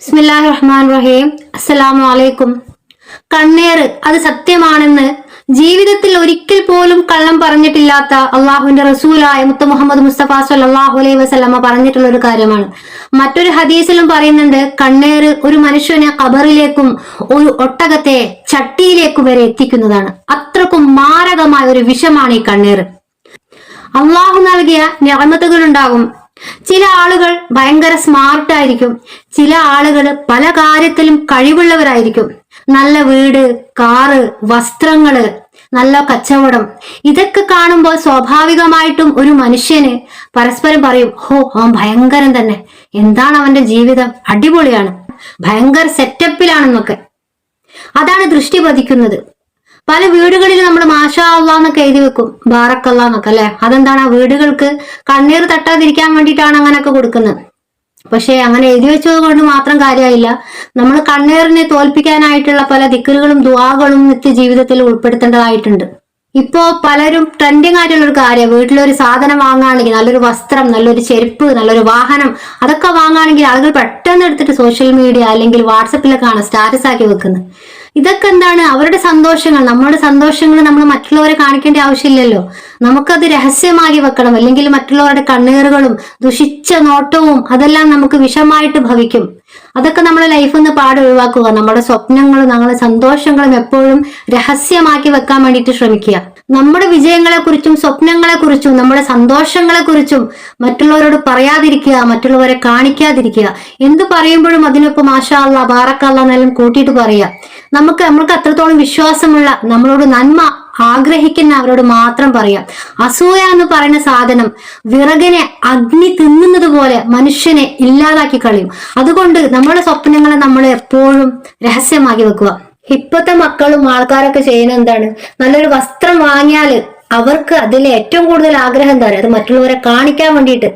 ബിസ്മില്ലാഹി റഹ്മാൻ റഹീം അസ്സലാമു അലൈക്കും അത് സത്യമാണെന്ന് ജീവിതത്തിൽ ഒരിക്കൽ പോലും കള്ളം പറഞ്ഞിട്ടില്ലാത്ത അള്ളാഹുവിന്റെ റസൂലായ മുത്ത മുഹമ്മദ് മുസ്തഫ സല്ലാഹു അലൈഹി വസല്ലമ പറഞ്ഞിട്ടുള്ള ഒരു കാര്യമാണ്. മറ്റൊരു ഹദീസിലും പറയുന്നുണ്ട് കണ്ണേറ് ഒരു മനുഷ്യനെ കബറിലേക്കും ഒരു ഒട്ടകത്തെ ചട്ടിയിലേക്കും വരെ എത്തിക്കുന്നതാണ്. അത്രക്കും മാരകമായ ഒരു വിഷമാണ് ഈ കണ്ണേറ്. അള്ളാഹു നൽകിയ ഞാമത്തുകൾ ഉണ്ടാകും ചില ആളുകൾ ഭയങ്കര സ്മാർട്ട് ആയിരിക്കും. ചില ആളുകൾ പല കാര്യത്തിലും കഴിവുള്ളവരായിരിക്കും. നല്ല വീട് കാറ് വസ്ത്രങ്ങൾ നല്ല കച്ചവടം. ഇതൊക്കെ കാണുമ്പോൾ സ്വാഭാവികമായിട്ടും ഒരു മനുഷ്യന് പരസ്പരം പറയും ഹോ അവൻ ഭയങ്കരം തന്നെ. എന്താണ് അവന്റെ ജീവിതം? അടിപൊളിയാണ്. ഭയങ്കര സെറ്റപ്പിലാണെന്നൊക്കെ അതാണ് ദൃഷ്ടി പതിക്കുന്നത്. പല വീടുകളിൽ നമ്മൾ മാഷാ അള്ളാ എന്നൊക്കെ എഴുതി വെക്കും. ബാറക്കല്ല എന്നൊക്കെ അല്ലെ? അതെന്താണ്? ആ വീടുകൾക്ക് കണ്ണീർ തട്ടാതിരിക്കാൻ വേണ്ടിയിട്ടാണ് അങ്ങനെയൊക്കെ കൊടുക്കുന്നത്. പക്ഷെ അങ്ങനെ എഴുതി വെച്ചത് കൊണ്ട് മാത്രം കാര്യമായില്ല. നമ്മൾ കണ്ണീറിനെ തോൽപ്പിക്കാനായിട്ടുള്ള പല ദിക്കറുകളും ദുവാകളും നിത്യ ജീവിതത്തിൽ ഉൾപ്പെടുത്തേണ്ടതായിട്ടുണ്ട്. ഇപ്പോ പലരും ട്രെൻഡിങ് ആയിട്ടുള്ള ഒരു കാര്യം വീട്ടിലൊരു സാധനം വാങ്ങുകയാണെങ്കിൽ നല്ലൊരു വസ്ത്രം നല്ലൊരു ചെരുപ്പ് നല്ലൊരു വാഹനം അതൊക്കെ വാങ്ങുകയാണെങ്കിൽ ആളുകൾ പെട്ടെന്ന് എടുത്തിട്ട് സോഷ്യൽ മീഡിയ അല്ലെങ്കിൽ വാട്സപ്പിലൊക്കെയാണ് സ്റ്റാറ്റസ് ആക്കി വെക്കുന്നത്. ഇതൊക്കെ എന്താണ് അവരുടെ സന്തോഷങ്ങൾ? നമ്മുടെ സന്തോഷങ്ങൾ നമ്മൾ മറ്റുള്ളവരെ കാണിക്കേണ്ട ആവശ്യമില്ലല്ലോ. നമുക്കത് രഹസ്യമാക്കി വെക്കണം. അല്ലെങ്കിൽ മറ്റുള്ളവരുടെ കണ്ണീറുകളും ദുഷിച്ച നോട്ടവും അതെല്ലാം നമുക്ക് വിഷമായിട്ട് ഭവിക്കും. അതൊക്കെ നമ്മുടെ ലൈഫിൽ നിന്ന് പാടെ ഒഴിവാക്കുക. നമ്മുടെ സ്വപ്നങ്ങളും നമ്മുടെ സന്തോഷങ്ങളും എപ്പോഴും രഹസ്യമാക്കി വെക്കാൻ വേണ്ടിയിട്ട് ശ്രമിക്കുക. നമ്മുടെ വിജയങ്ങളെക്കുറിച്ചും സ്വപ്നങ്ങളെക്കുറിച്ചും സ്വപ്നങ്ങളെ കുറിച്ചും നമ്മുടെ സന്തോഷങ്ങളെക്കുറിച്ചും മറ്റുള്ളവരോട് പറയാതിരിക്കുക മറ്റുള്ളവരെ കാണിക്കാതിരിക്കുക. എന്ത് പറയുമ്പോഴും അതിനൊപ്പം മാഷാ അല്ല ബാറക്കല്ല എന്നെല്ലാം കൂട്ടിയിട്ട് പറയുക. നമുക്ക് നമ്മൾക്ക് അത്രത്തോളം വിശ്വാസമുള്ള നമ്മളോട് നന്മ ആഗ്രഹിക്കുന്ന അവരോട് മാത്രം പറയാം. അസൂയ എന്ന് പറയുന്ന സാധനം വിറകിനെ അഗ്നി തിന്നുന്നത് പോലെ മനുഷ്യനെ ഇല്ലാതാക്കി കളയും. അതുകൊണ്ട് നമ്മുടെ സ്വപ്നങ്ങളെ നമ്മൾ എപ്പോഴും രഹസ്യമാക്കി വെക്കുക. ഇപ്പോഴത്തെ മക്കളും ആൾക്കാരൊക്കെ ചെയ്യുന്ന എന്താണ്? നല്ലൊരു വസ്ത്രം വാങ്ങിയാൽ അവർക്ക് അതിൽ ഏറ്റവും കൂടുതൽ ആഗ്രഹം എന്താ പറയുക? അത് മറ്റുള്ളവരെ കാണിക്കാൻ വേണ്ടിയിട്ട്.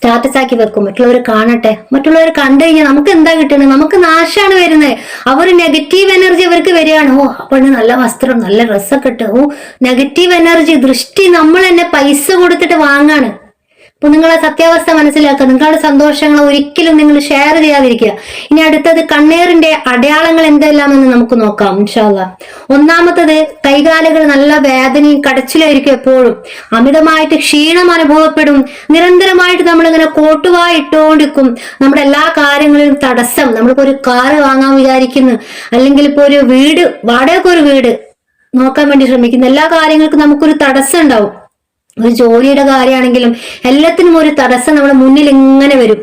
സ്റ്റാറ്റസ് ആക്കി വെക്കും. മറ്റുള്ളവർ കാണട്ടെ. മറ്റുള്ളവർ കണ്ടു കഴിഞ്ഞാൽ നമുക്ക് എന്താ കിട്ടുന്നത് നമുക്ക് നാശാണ് വരുന്നത് അവർ നെഗറ്റീവ് എനർജി അവർക്ക് വരികയാണ്. ഓ അപ്പോൾ നല്ല വസ്ത്രം നല്ല ഡ്രസ്സൊക്കെ ഇട്ട്. ഓ നെഗറ്റീവ് എനർജി ദൃഷ്ടി നമ്മൾ തന്നെ പൈസ കൊടുത്തിട്ട് വാങ്ങാണ്. അപ്പൊ നിങ്ങളെ സത്യാവസ്ഥ മനസ്സിലാക്കുക. നിങ്ങളുടെ സന്തോഷങ്ങൾ ഒരിക്കലും നിങ്ങൾ ഷെയർ ചെയ്യാതിരിക്കുക. ഇനി അടുത്തത് കണ്ണീറിന്റെ അടയാളങ്ങൾ എന്തെല്ലാമെന്ന് നമുക്ക് നോക്കാം ഇൻഷാല്ല ഒന്നാമത്തത് കൈകാലുകൾ നല്ല വേദനയും കടച്ചിലായിരിക്കും എപ്പോഴും. അമിതമായിട്ട് ക്ഷീണം അനുഭവപ്പെടും. നിരന്തരമായിട്ട് നമ്മളിങ്ങനെ കോട്ടുവായി ഇട്ടുകൊണ്ടിരിക്കും. നമ്മുടെ എല്ലാ കാര്യങ്ങളിലും തടസ്സം. നമ്മളിപ്പോ ഒരു കാറ് വാങ്ങാൻ വിചാരിക്കുന്നു. അല്ലെങ്കിൽ ഇപ്പൊ ഒരു വീട് വാടകയ്ക്ക് ഒരു വീട് നോക്കാൻ വേണ്ടി ശ്രമിക്കുന്നു. എല്ലാ കാര്യങ്ങൾക്കും നമുക്കൊരു തടസ്സം ഉണ്ടാവും. ഒരു ജോലിയുടെ കാര്യമാണെങ്കിലും എല്ലാത്തിനും ഒരു തടസ്സം നമ്മുടെ മുന്നിൽ ഇങ്ങനെ വരും.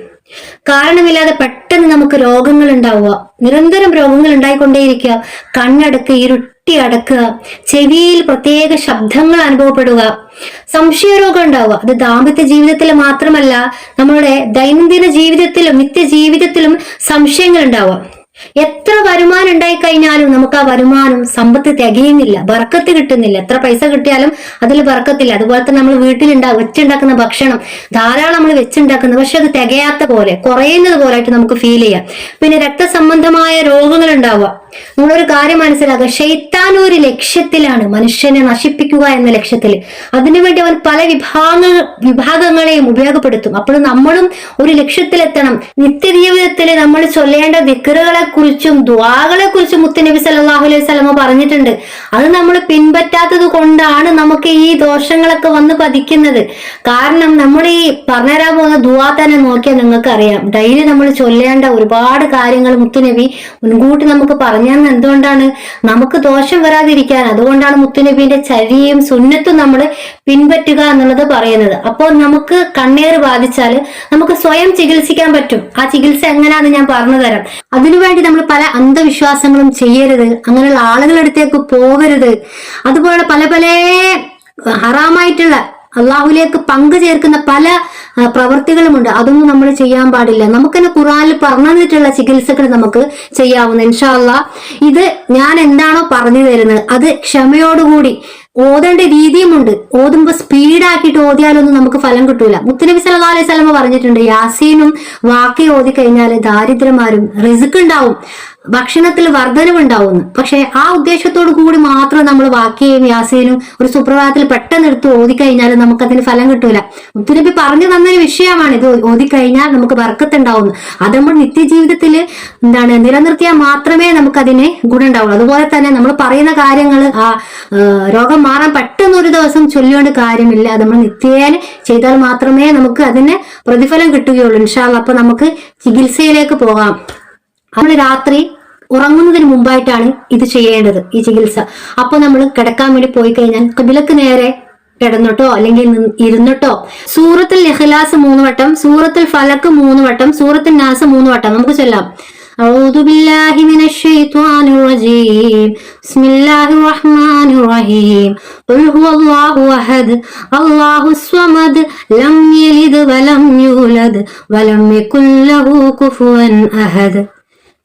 കാരണമില്ലാതെ പെട്ടെന്ന് നമുക്ക് രോഗങ്ങൾ ഉണ്ടാവുക. നിരന്തരം രോഗങ്ങൾ ഉണ്ടായിക്കൊണ്ടേയിരിക്കുക. കണ്ണടക്കുക ഇരുട്ടി അടക്കുക ചെവിയിൽ പ്രത്യേക ശബ്ദങ്ങൾ അനുഭവപ്പെടുക. സംശയരോഗം ഉണ്ടാവുക. അത് ദാമ്പത്യ ജീവിതത്തിൽ മാത്രമല്ല നമ്മുടെ ദൈനംദിന ജീവിതത്തിലും നിത്യ ജീവിതത്തിലും സംശയങ്ങൾ ഉണ്ടാവുക. എത്ര വരുമാനം ഉണ്ടായി കഴിഞ്ഞാലും നമുക്ക് ആ വരുമാനം സമ്പത്ത് തികയുന്നില്ല. ബർക്കത്ത് കിട്ടുന്നില്ല. എത്ര പൈസ കിട്ടിയാലും അതിൽ ബർക്കത്തില്ല. അതുപോലെ തന്നെ നമ്മൾ വീട്ടിലുണ്ടാ വെച്ചുണ്ടാക്കുന്ന ഭക്ഷണം ധാരാളം നമ്മൾ വെച്ചുണ്ടാക്കുന്നത് പക്ഷെ അത് തികയാത്ത പോലെ കുറയുന്നത് പോലെ ആയിട്ട് നമുക്ക് ഫീൽ ചെയ്യാം. പിന്നെ രക്തസംബന്ധമായ രോഗങ്ങൾ ഉണ്ടാവുക. നമ്മളൊരു കാര്യം മനസ്സിലാക്കുക. ഷെയ്ത്താൻ ഒരു ലക്ഷ്യത്തിലാണ് മനുഷ്യനെ നശിപ്പിക്കുക എന്ന ലക്ഷ്യത്തിൽ. അതിനുവേണ്ടി അവൻ പല വിഭാഗ വിഭാഗങ്ങളെയും ഉപയോഗപ്പെടുത്തും. അപ്പോൾ നമ്മളും ഒരു ലക്ഷ്യത്തിലെത്തണം. നിത്യജീവിതത്തിൽ നമ്മൾ ചൊല്ലേണ്ട ദിക്കറുകളെ കുറിച്ചും ദ്വാകളെ കുറിച്ചും മുത്തനബി സല്ലാഹു അലൈഹി സ്വലമ പറഞ്ഞിട്ടുണ്ട്. അത് നമ്മൾ പിൻപറ്റാത്തത് കൊണ്ടാണ് നമുക്ക് ഈ ദോഷങ്ങളൊക്കെ വന്ന് പതിക്കുന്നത്. കാരണം നമ്മൾ ഈ പറഞ്ഞുതരാൻ പോകുന്ന ദുവാ തന്നെ നോക്കിയാൽ നിങ്ങൾക്ക് അറിയാം ഡെയിലി നമ്മൾ ചൊല്ലേണ്ട ഒരുപാട് കാര്യങ്ങൾ മുത്തുനബി മുൻകൂട്ടി നമുക്ക് പറഞ്ഞു എന്തുകൊണ്ടാണ്? നമുക്ക് ദോഷം വരാതിരിക്കാൻ. അതുകൊണ്ടാണ് മുത്തുനബിന്റെ ചരിയും സുന്നത്തും നമ്മൾ പിൻപറ്റുക എന്നുള്ളത് പറയുന്നത്. അപ്പോൾ നമുക്ക് കണ്ണേറ് ബാധിച്ചാൽ നമുക്ക് സ്വയം ചികിത്സിക്കാൻ പറ്റും. ആ ചികിത്സ എങ്ങനെയാണെന്ന് ഞാൻ പറഞ്ഞു തരാം. അതിനുവേണ്ടി നമ്മൾ പല അന്ധവിശ്വാസങ്ങളും ചെയ്യരുത്. അങ്ങനെയുള്ള ആളുകളുടെ അടുത്തേക്ക് പോകരുത്. അതുപോലെ പല പല ഹറാമായിട്ടുള്ള അള്ളാഹുലേക്ക് പങ്കു ചേർക്കുന്ന പല പ്രവൃത്തികളുമുണ്ട് അതൊന്നും നമ്മൾ ചെയ്യാൻ പാടില്ല. നമുക്ക് തന്നെ ഖുറാനിൽ പറഞ്ഞു തന്നിട്ടുള്ള ചികിത്സകൾ നമുക്ക് ചെയ്യാവുന്ന ഇൻഷാല്ല ഇത് ഞാൻ എന്താണോ പറഞ്ഞു തരുന്നത് അത് ക്ഷമയോടുകൂടി ഓതേണ്ട രീതിയുമുണ്ട്. ഓതുമ്പോ സ്പീഡാക്കിയിട്ട് ഓതിയാലൊന്നും നമുക്ക് ഫലം കിട്ടൂല. മുത്തനബി സല്ലാ അലൈഹി സ്വലമ പറഞ്ഞിട്ടുണ്ട് യാസീനും വാക്കി ഓതി കഴിഞ്ഞാൽ ദാരിദ്ര്യമാരും റിസ്ക് ഉണ്ടാവും ഭക്ഷണത്തിൽ വർധനവുണ്ടാവുന്നു. പക്ഷെ ആ ഉദ്ദേശത്തോടു കൂടി മാത്രം നമ്മൾ വാക്കിയും വ്യാസേനും ഒരു സുപ്രഭാതത്തിൽ പെട്ടെന്ന് എടുത്ത് ഓതിക്കഴിഞ്ഞാൽ നമുക്കതിന് ഫലം കിട്ടൂല. മുത്തുനബി പറഞ്ഞു തന്നൊരു വിഷയമാണ് ഇത് ഓതിക്കഴിഞ്ഞാൽ നമുക്ക് വർക്കത്തുണ്ടാവുന്നു അത് നമ്മൾ നിത്യജീവിതത്തിൽ എന്താണ് നിലനിർത്തിയാൽ മാത്രമേ നമുക്കതിന് ഗുണം ഉണ്ടാവുള്ളൂ അതുപോലെ തന്നെ നമ്മൾ പറയുന്ന കാര്യങ്ങൾ ആ, രോഗം മാറാൻ പെട്ടെന്ന് ഒരു ദിവസം ചൊല്ലിയോണ്ട് കാര്യമില്ല. അത് നമ്മൾ നിത്യേന ചെയ്താൽ മാത്രമേ നമുക്ക് അതിന് പ്രതിഫലം കിട്ടുകയുള്ളൂ. ഇൻഷാല്ല അപ്പൊ നമുക്ക് ചികിത്സയിലേക്ക് പോകാം. നമ്മൾ രാത്രി ഉറങ്ങുന്നതിന് മുമ്പായിട്ടാണ് ഇത് ചെയ്യേണ്ടത് ഈ ചികിത്സ അപ്പൊ നമ്മൾ കിടക്കാൻ വേണ്ടി പോയി കഴിഞ്ഞാൽ കബിലക്ക് നേരെ കിടന്നിട്ടോ അല്ലെങ്കിൽ നിന്ന് ഇരുന്നിട്ടോ സൂറത്തുൽ ഇഖ്ലാസ് മൂന്ന് വട്ടം സൂറത്തുൽ ഫലക്ക് മൂന്ന് വട്ടം സൂറത്തുൽ നാസ് മൂന്ന് വട്ടം നമുക്ക് ചൊല്ലാം أعوذ بالله من الشيطان الرجيم بسم الله الرحمن الرحيم قل هو الله أحد الله الصمد لم يلد ولم يولد ولم يكن له كفوا أحد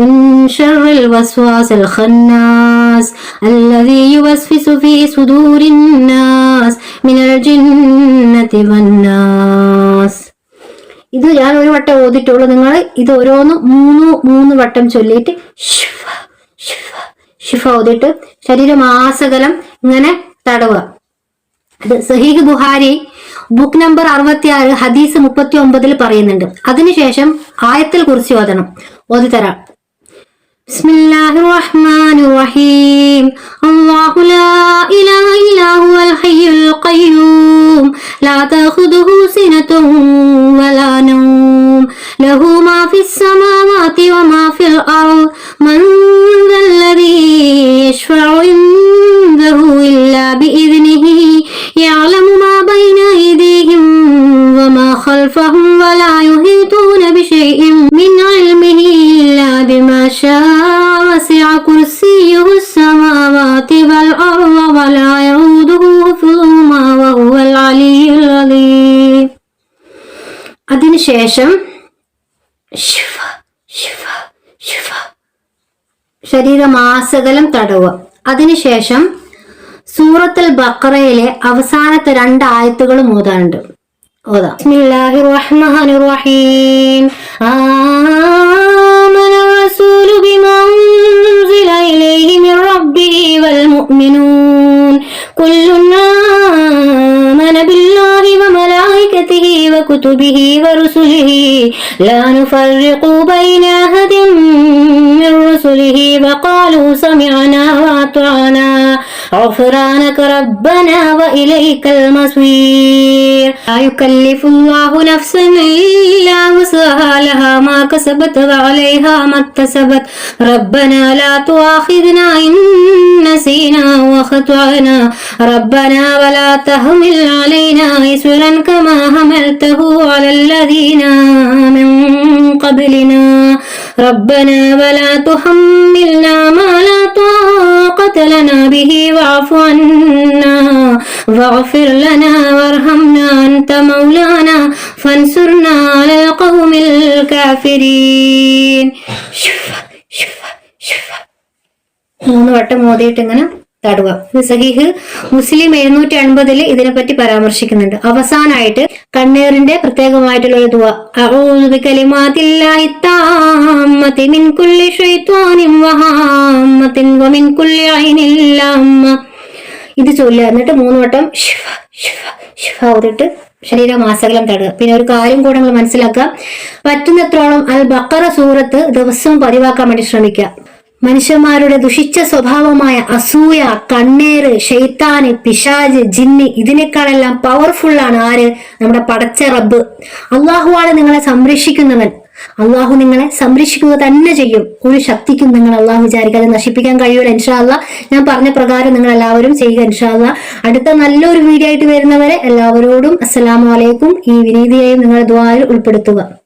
من شر الوسواس الخناس الذي يوسوس في صدور الناس من الجنة والناس ഇത് ഞാൻ ഒരു വട്ടം ഓതിട്ടുള്ളൂ നിങ്ങൾ ഇത് ഓരോന്നും മൂന്ന് മൂന്ന് വട്ടം ചൊല്ലിയിട്ട് ഷിഫ ഷിഫ ഷിഫ ഓതിട്ട് ശരീരമാസകലം ഇങ്ങനെ തടവുക ഇത് സഹീഹ് ബുഹാരി ബുക്ക് നമ്പർ അറുപത്തിയാറ് ഹദീസ് മുപ്പത്തി ഒമ്പതിൽ പറയുന്നുണ്ട് അതിനുശേഷം ആയത്തിൽ കുറിച്ച് ഓതണം ഓതി തരാം بسم الله الرحمن الرحيم الله لا إله إلا هو الحي القيوم لا تأخذه سنة ولا نوم له ما في السماوات وما അതിനുശേഷം ശിഫ ശിഫ ശിഫ ശരീരമാസകലം തടവുക അതിനുശേഷം സൂറത്തുൽ ബക്കറയിലെ അവസാനത്തെ രണ്ട് ആയത്തുകളും ഓതാനുണ്ട് ഓതാം ബിസ്മില്ലാഹിർ റഹ്മാനിർ റഹീം آمن الرسول بما أنزل إليه من ربه والمؤمنون كل آمن بالله وملائكته وكتبه ورسله. لا نفرق بين أحد من رسله. وقالوا سمعنا وأطعنا. غفرانك ربنا وإليك المصير. لا يكلف الله نفسا إلا كسبت وعليها ما اكتسبت. ربنا لا تؤاخذنا إن نسينا وخطأنا ربنا ولا تحمل علينا إسرا كما حملته على الذين من قبلنا. ربنا ولا تحملنا ما لا طاقة لنا به. واعف عنا واغفر لنا وارحمنا أنت مولانا. فانصرنا على القوم الكافرين. അലൽ ഖൗമിൽ കാഫിരീൻ മൂന്ന് വട്ടം മോതിയിട്ട് ഇങ്ങനെ തടുക സഹീഹ് മുസ്ലിം എഴുന്നൂറ്റി അൻപതിൽ ഇതിനെപ്പറ്റി പരാമർശിക്കുന്നുണ്ട്. അവസാനമായിട്ട് കണ്ണീറിന്റെ പ്രത്യേകമായിട്ടുള്ള ഒരു ഇത് ചൊല്ലുക. എന്നിട്ട് മൂന്ന് വട്ടം ശിവ ശിവ ശിവ ഊതിട്ട് ശരീരമാസകലം തടുക. പിന്നെ ഒരു കാര്യം കൂടെ നമ്മൾ മനസ്സിലാക്കുക. പറ്റുന്നത്രോളം അൽ ബക്കറ സൂറത്ത് ദിവസവും പതിവാക്കാൻ വേണ്ടി ശ്രമിക്കുക. മനുഷ്യന്മാരുടെ ദുഷിച്ച സ്വഭാവമായ അസൂയ കണ്ണേറ് ഷെയ്ത്താന് പിശാജ് ജിന്ന് ഇതിനേക്കാളെല്ലാം പവർഫുള്ളാണ് ആര്? നമ്മുടെ പടച്ച റബ്ബ്. അള്ളാഹുവാണ് നിങ്ങളെ സംരക്ഷിക്കുന്നവൻ. അള്ളാഹു നിങ്ങളെ സംരക്ഷിക്കുക തന്നെ ചെയ്യും. ഒരു ശക്തിക്കും നിങ്ങൾ അള്ളാഹു വിചാരിക്കാതെ നശിപ്പിക്കാൻ കഴിയൂല ഇൻഷാല്ല ഞാൻ പറഞ്ഞ പ്രകാരം നിങ്ങൾ എല്ലാവരും ചെയ്യുക ഇൻഷാല്ല അടുത്ത നല്ലൊരു വീഡിയോ ആയിട്ട് വരുന്നവരെ എല്ലാവരോടും അസ്സലാമു അലൈക്കും. ഈ വിനീതിയെയും നിങ്ങളുടെ ദ്വാരിൽ ഉൾപ്പെടുത്തുക.